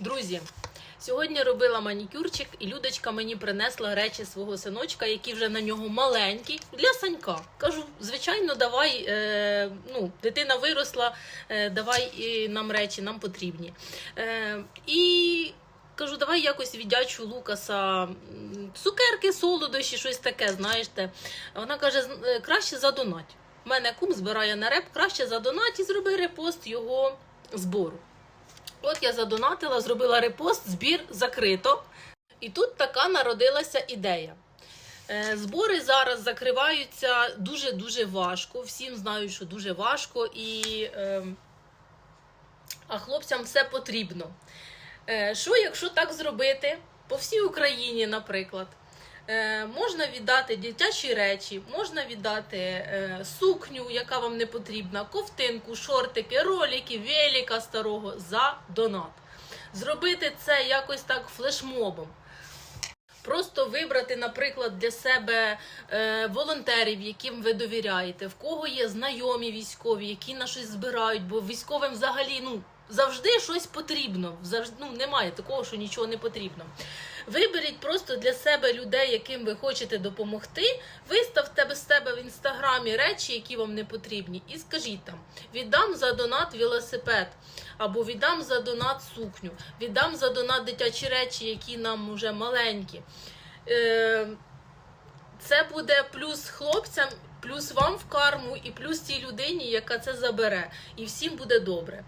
Друзі, сьогодні робила манікюрчик, і Людочка мені принесла речі свого синочка, які вже на нього маленькі, для Санька. Кажу, звичайно, давай, е, ну, дитина виросла, е, давай е, нам речі, нам потрібні. Е, і кажу, давай якось віддячу Лукаса цукерки, солодощі, щось таке, знаєте. Вона каже, е, краще задонать. У мене кум збирає на реп, краще задонать і зроби репост його збору. От я задонатила, зробила репост, збір закрито. І тут така народилася ідея. Е, Збори зараз закриваються дуже-дуже важко. Всім знають, що дуже важко, і, е, а хлопцям все потрібно. Е, Що, якщо так зробити по всій Україні, наприклад? Е, можна віддати дитячі речі, можна віддати е, сукню, яка вам не потрібна, ковтинку, шортики, ролики, велика старого за донат. Зробити це якось так флешмобом. Просто вибрати, наприклад, для себе е, волонтерів, яким ви довіряєте, в кого є знайомі військові, які на щось збирають, бо військовим взагалі ну, завжди щось потрібно. Завжди, ну, немає такого, що нічого не потрібно. Виберіть просто для себе людей, яким ви хочете допомогти. Виставте без себе в інстаграмі речі, які вам не потрібні, і скажіть там: віддам за донат велосипед, або віддам за донат сукню, віддам за донат дитячі речі, які нам вже маленькі. Е, Це буде плюс хлопцям, плюс вам в карму, і плюс тій людині, яка це забере. І всім буде добре.